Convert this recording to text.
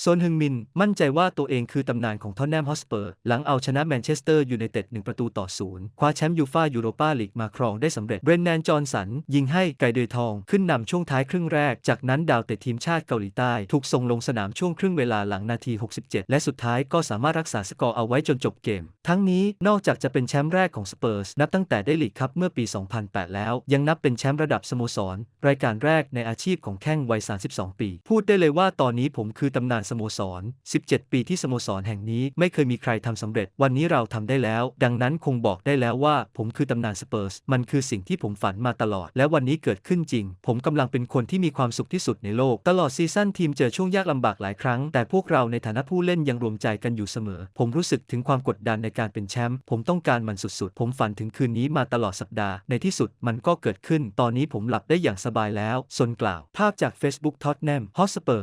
โซนฮึงมินมั่นใจว่าตัวเองคือตำนานของทอนแนมฮอสเปอร์ หลังเอาชนะแมนเชสเตอร์ยูไนเต็ด1ประตูต่อศูนย์คว้าแชมป์ยูฟายูโรปาลีกมาครองได้สำเร็จ เบรนแนนจอห์นสัน ยิงให้ไก่เดือยทองขึ้นนำช่วงท้ายครึ่งแรก จากนั้นดาวเตะทีมชาติเกาหลีใต้ ถูกส่งลงสนามช่วงครึ่งเวลาหลังนาที 67 และสุดท้ายก็สามารถรักษาสกอร์เอาไว้จนจบเกม ทั้งนี้นอกจากจะเป็นแชมป์แรกของสเปอร์สนับตั้งแต่ได้ลีกคัพเมื่อปี 2008 แล้ว ยังนับเป็นแชมป์ระดับสโมสร รายการแรกในอาชีพของแข้งวัย 32 ปี พูดได้เลยว่าตอนนี้ผมคือตำนานสโมสร 17 ปีที่สโมสรแห่งนี้ไม่เคยมีใครทำสำเร็จ วันนี้เราทำได้แล้ว ดังนั้นคงบอกได้แล้วว่า ผมคือตำนานสเปอร์ส มันคือสิ่งที่ผมฝันมาตลอด และวันนี้เกิดขึ้นจริง ผมกำลังเป็นคนที่มีความสุขที่สุดในโลก ตลอดซีซั่นทีมเจอช่วงยากลำบากหลายครั้ง แต่พวกเราในฐานะผู้เล่นยังรวมใจกันอยู่เสมอ ผมรู้สึกถึงความกดดันในการเป็นแชมป์ ผมต้องการมันสุดๆ ผมฝันถึงคืนนี้มาตลอดสัปดาห์ ในที่สุดมันก็เกิดขึ้น ตอนนี้ผมหลับได้อย่างสบายแล้วซนกล่าว ภาพจาก Facebook Tottenham Hotspur